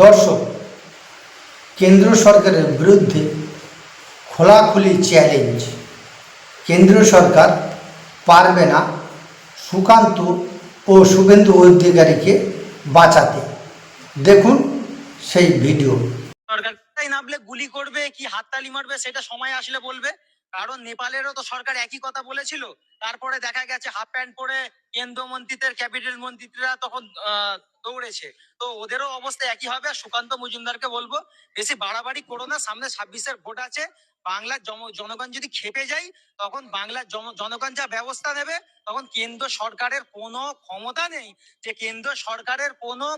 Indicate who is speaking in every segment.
Speaker 1: দর্শক, কেন্দ্র সরকারের বিরুদ্ধে খোলাখুলি চ্যালেঞ্জ কেন্দ্র সরকার পারবে না সুকান্ত ও শুভেন্দু অধিকারীকে বাঁচাতে। দেখুন সেই ভিডিও
Speaker 2: সরকার নামলে গুলি করবে, কি হাততালি মারবে, সেটা সময় আসলে বলবে। কারণ নেপালেরও তো সরকার একই কথা বলেছিল। তারপরে দেখা গেছে হাফ প্যান্ট পরে কেন্দ্রমন্ত্রীদের ক্যাবিনেট মন্ত্রীরা তখন দৌড়েছে। তো ওদেরও অবস্থা একই হবে। আর সুকান্ত মজুমদারকে বলব, বেশি বাড়াবাড়ি করো না। সামনে ছাব্বিশের ভোট আছে। বাংলার জনগণ যদি খেপে যায়, তখন বাংলার জনগণ যা ব্যবস্থা নেবে, তখন কেন্দ্র সরকারের কোনো ক্ষমতা নেই। যে কেন্দ্র সরকারের কোনো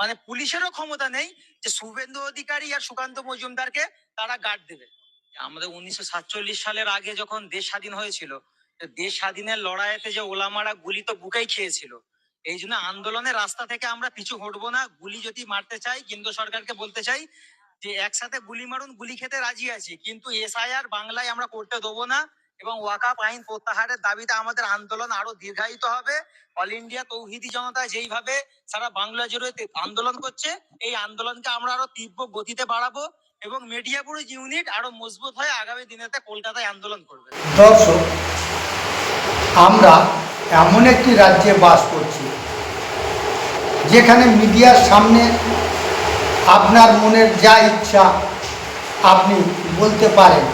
Speaker 2: মানে পুলিশেরও ক্ষমতা নেই যে শুভেন্দু অধিকারী আর সুকান্ত মজুমদারকে তারা গার্ড দেবে। আমাদের উনিশশো সাতচল্লিশ সালের আগে যখন দেশ স্বাধীন হয়েছিল দেশ স্বাধীনের লড়াইতে যে ওলামারা গুলি তো বুকেই খেয়েছিল। এই জন্য আন্দোলনের রাস্তা থেকে আমরা পিছু হটবো না, গুলি যদি মারতে চাই, কেন্দ্র সরকারকে বলতে চাই যে একসাথে গুলি মারুন, গুলি খেতে রাজি আছি, কিন্তু এসআইআর বাংলায় আমরা করতে দেবো না। এবং ওয়াকাপ আইন প্রত্যাহারের দাবিতে আমাদের আন্দোলন আরও দীর্ঘায়িত হবে। অল ইন্ডিয়া তৌহিদি জনতা যেইভাবে সারা বাংলা জুড়ে আন্দোলন করছে, এই আন্দোলনকে আমরা আরও তীব্র গতিতে বাড়াবো এবং মিডিয়া পুরুষ ইউনিট আরও মজবুত হয়ে আগামী দিনেতে কলকাতায় আন্দোলন করবে।
Speaker 1: দর্শক, আমরা এমন একটি রাজ্যে বাস করছি, যেখানে মিডিয়ার সামনে আপনার মনের যা ইচ্ছা আপনি বলতে পারেন,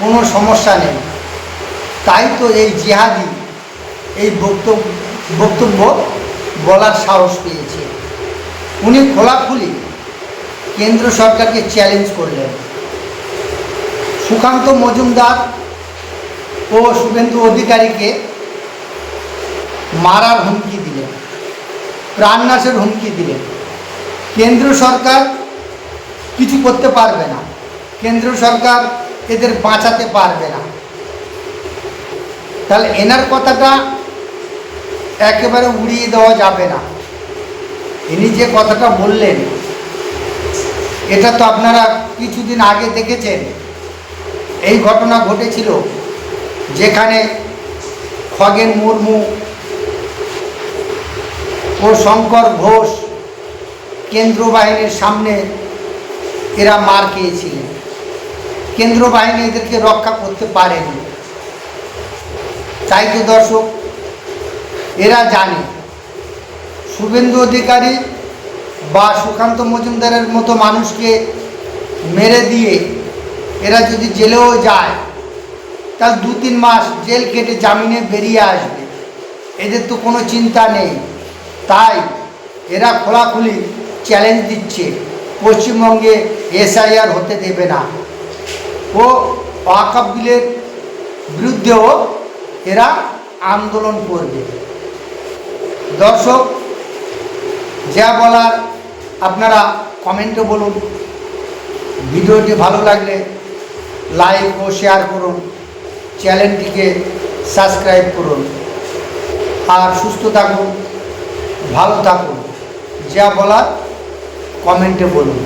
Speaker 1: কোনো সমস্যা নেই। তাই তো এই জিহাদি, এই বক্তব্য বক্তব্য বলার সাহস পেয়েছে। উনি খোলাখুলি কেন্দ্র সরকারকে চ্যালেঞ্জ করলেন। সুকান্ত মজুমদার ও শুভেন্দু অধিকারীকে মারার হুমকি দিলেন, প্রাণনাশের হুমকি দিলেন। কেন্দ্র সরকার কিছু করতে পারবে না। কেন্দ্র সরকার এদের বাঁচাতে পারবে না। তাহলে এনার কথাটা একেবারে উড়িয়ে দেওয়া যাবে না। ইনি যে কথাটা বললেন, এটা তো আপনারা কিছুদিন আগে দেখেছেন। এই ঘটনা ঘটেছিল যেখানে খগেন মুর্মু ও শঙ্কর ঘোষ কেন্দ্র বাহিনীর সামনে এরা মার খেয়েছিলেন। কেন্দ্র বাহিনী এদেরকে রক্ষা করতে পারেনি। তাই তো দর্শক, এরা জানে। শুভেন্দু অধিকারী বা সুকান্ত মজুমদারের মতো মানুষকে মেরে দিয়ে এরা যদি জেলেও যায় তার দু তিন মাস জেল কেটে জামিনে বেরিয়ে আসবে। এদের তো কোনো চিন্তা নেই। তাই এরা খোলাখুলি চ্যালেঞ্জ দিচ্ছে। পশ্চিমবঙ্গে এসআইআর হতে দেবে না। ও ওয়াকাব বিলের বিরুদ্ধেও এরা আন্দোলন করবে। দর্শক, যা বলার আপনারা কমেন্টে বলুন। ভিডিওটি ভালো লাগলে লাইক ও শেয়ার করুন। চ্যানেলটিকে সাবস্ক্রাইব করুন। আর সুস্থ থাকুন, ভালো থাকুন। যা বলার কমেন্টে বলুন।